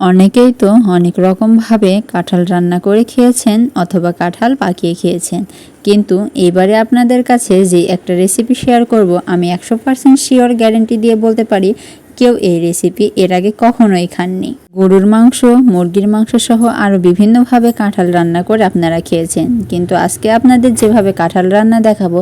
অনেকেই তো অনেক রকমভাবে কাঁঠাল রান্না করে খেয়েছেন অথবা কাঁঠাল পাকিয়ে খেয়েছেন। কিন্তু এবারে আপনাদের কাছে যে একটা রেসিপি শেয়ার করব, আমি একশো পার্সেন্ট শিওর গ্যারেন্টি দিয়ে বলতে পারি কেউ এই রেসিপি এর আগে কখনোই খাননি। গরুর মাংস, মুরগির মাংস সহ আরও বিভিন্নভাবে কাঁঠাল রান্না করে আপনারা খেয়েছেন। কিন্তু আজকে আপনাদের যেভাবে কাঁঠাল রান্না দেখাবো,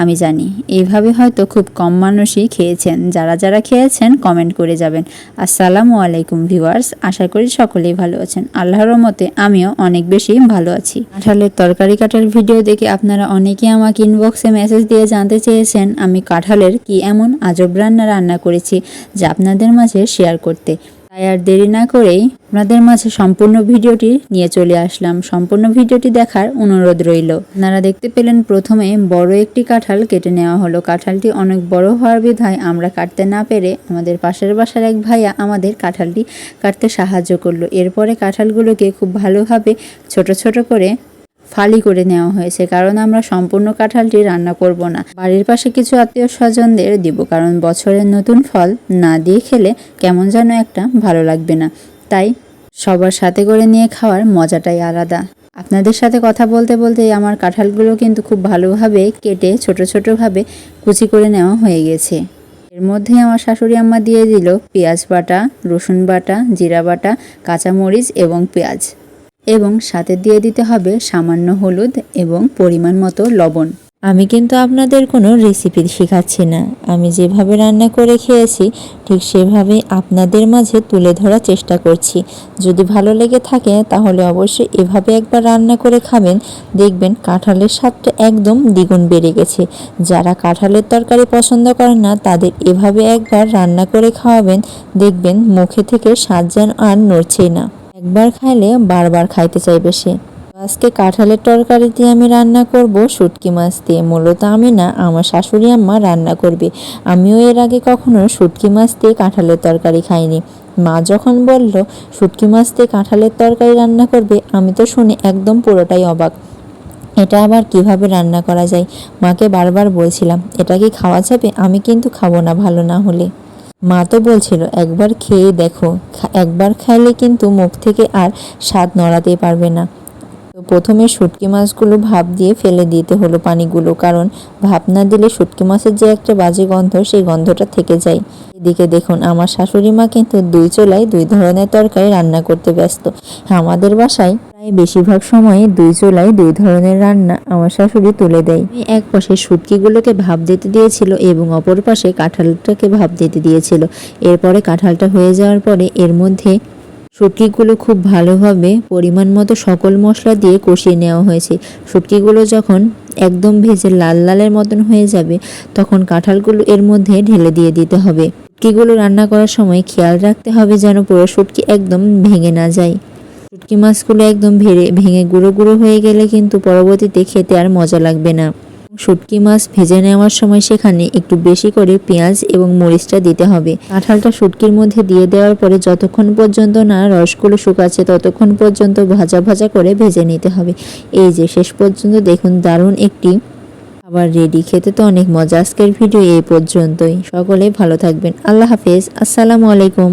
আমি জানি। এইভাবে হয়তো খুব কম মানুষই খেয়েছেন। যারা যারা খেয়েছেন কমেন্ট করে যাবেন। আসসালামু আলাইকুম ভিউয়ার্স আশা করি সকলেই ভালো আছেন। আল্লাহর মতে আমিও অনেক বেশি ভালো আছি। কাঁঠালের তরকারি কাটার ভিডিও দেখে আপনারা অনেকেই আমাকে ইনবক্সে মেসেজ দিয়ে জানতে চেয়েছেন, আমি কাঁঠালের কি এমন আজব রান্না রান্না করেছি, যা আপনাদের মাঝে শেয়ার করতে। তাই আর দেরি না করেই আপনাদের মাঝে সম্পূর্ণ ভিডিওটি নিয়ে চলে আসলাম। সম্পূর্ণ ভিডিওটি দেখার অনুরোধ রইল। আপনারা দেখতে পেলেন প্রথমে বড় একটি কাঁঠাল কেটে নেওয়া হলো। কাঁঠালটি অনেক বড় হওয়ার বিধায় আমরা কাটতে না পেরে আমাদের পাশের বাসার এক ভাইয়া আমাদের কাঁঠালটি কাটতে সাহায্য করল। এরপরে কাঁঠালগুলোকে খুব ভালোভাবে ছোট ছোট করে ফালি করে নেওয়া হয়েছে, কারণ আমরা সম্পূর্ণ কাঁঠালটি রান্না করব না। বাড়ির পাশে কিছু আত্মীয় স্বজনদের দিব, কারণ বছরের নতুন ফল না দিয়ে খেলে কেমন যেন একটা ভালো লাগবে না। তাই সবার সাথে করে নিয়ে খাওয়ার মজাটাই আলাদা। আপনাদের সাথে কথা বলতে বলতে আমার কাঁঠালগুলো কিন্তু খুব ভালোভাবে কেটে ছোট ছোটোভাবে কুচি করে নেওয়া হয়ে গেছে। এর মধ্যে আমার শাশুড়ি আম্মা দিয়ে দিল পেঁয়াজ বাটা, রসুন বাটা, জিরা বাটা, কাঁচামরিচ এবং পেঁয়াজ। এবং সাথে দিয়ে দিতে হবে সামান্য হলুদ এবং পরিমাণ মতো লবণ। আমি কিন্তু আপনাদের কোনো রেসিপি শেখাচ্ছি না। আমি যেভাবে রান্না করে খেয়েছি, ঠিক সেভাবে আপনাদের মাঝে তুলে ধরার চেষ্টা করছি। যদি ভালো লেগে থাকে, তাহলে অবশ্যই এভাবে একবার রান্না করে খাবেন। দেখবেন কাঁঠালের স্বাদটা একদম দ্বিগুণ বেড়ে গেছে। যারা কাঁঠালের তরকারি পছন্দ করেন না, তাদের এভাবে একবার রান্না করে খাওয়াবেন। দেখবেন মুখে থেকে স্বাদ যেন আর নড়ছেই না। একবার খাইলে বারবার খাইতে চাইবে সে। আজকে কাঁঠালের তরকারি দিয়ে আমি রান্না করব, শুটকি মাছ দিয়ে। মূলত আমি না, আমার শাশুড়ি আম্মা রান্না করবে। আমিও এর আগে কখনো শুটকি মাছ দিয়ে কাঁঠালের তরকারি খাইনি। মা যখন বলল, শুটকি মাছ দিয়ে কাঁঠালের তরকারি রান্না করবে? আমি তো শুনে একদম পুরোটাই অবাক। এটা আবার কীভাবে রান্না করা যায়? মাকে বারবার বলছিলাম, এটা কি খাওয়া যাবে? আমি কিন্তু খাব না ভালো না হলে। মা তো বলছিল, একবার খেয়ে দেখো একবার খাইলে কিন্তু মুখ থেকে আর স্বাদ নড়াতে পারবে না। তো প্রথমে শুটকি মাছগুলো ভাপ দিয়ে ফেলে দিতে হলো পানিগুলো, কারণ ভাপ না দিলে শুটকি মাছের যে একটা বাজে গন্ধ, সেই গন্ধটা থেকে যায়। এদিকে দেখুন, আমার শাশুড়ি মা কিন্তু দুই চোলায় দুই ধরনের তরকারি রান্না করতে ব্যস্ত। আমাদের বাসায় বেশিরভাগ সময়ে দুই চুলায় দুই ধরনের রান্না আমার শাশুড়ি তুলে দেয়। এক পাশে শুটকিগুলোকে ভাপ দিতে দিয়েছিল এবং অপর পাশে কাঁঠালটাকে ভাপ দিতে দিয়েছিল। এরপরে কাঁঠালটা হয়ে যাওয়ার পরে এর মধ্যে শুটকিগুলো খুব ভালোভাবে পরিমাণ মতো সকল মশলা দিয়ে কষিয়ে নেওয়া হয়েছে। শুটকিগুলো যখন একদম ভেজে লাল লালের মতন হয়ে যাবে, তখন কাঁঠালগুলো এর মধ্যে ঢেলে দিয়ে দিতে হবে। শুটকিগুলো রান্না করার সময় খেয়াল রাখতে হবে যেন পুরো শুটকি একদম ভেঙে না যায়। শুটকি মাছগুলো একদম ভেড়ে, ভেঙে গুঁড়ো গুঁড়ো হয়ে গেলে কিন্তু পরবর্তীতে খেতে আর মজা লাগবে না। শুটকি মাছ ভেজে নেওয়ার সময় সেখানে একটু বেশি করে পেঁয়াজ এবং মরিচটা দিতে হবে। কাঁঠালটা শুটকির মধ্যে দিয়ে দেওয়ার পরে যতক্ষণ পর্যন্ত না রসগুলো শুকাচ্ছে ততক্ষণ পর্যন্ত ভাজা ভাজা করে ভেজে নিতে হবে। এই যে, শেষ পর্যন্ত দেখুন দারুণ একটি আবার রেডি। খেতে তো অনেক মজা। আজকের ভিডিও এই পর্যন্তই। সকলেই ভালো থাকবেন। আল্লাহ হাফেজ। আসসালামু আলাইকুম।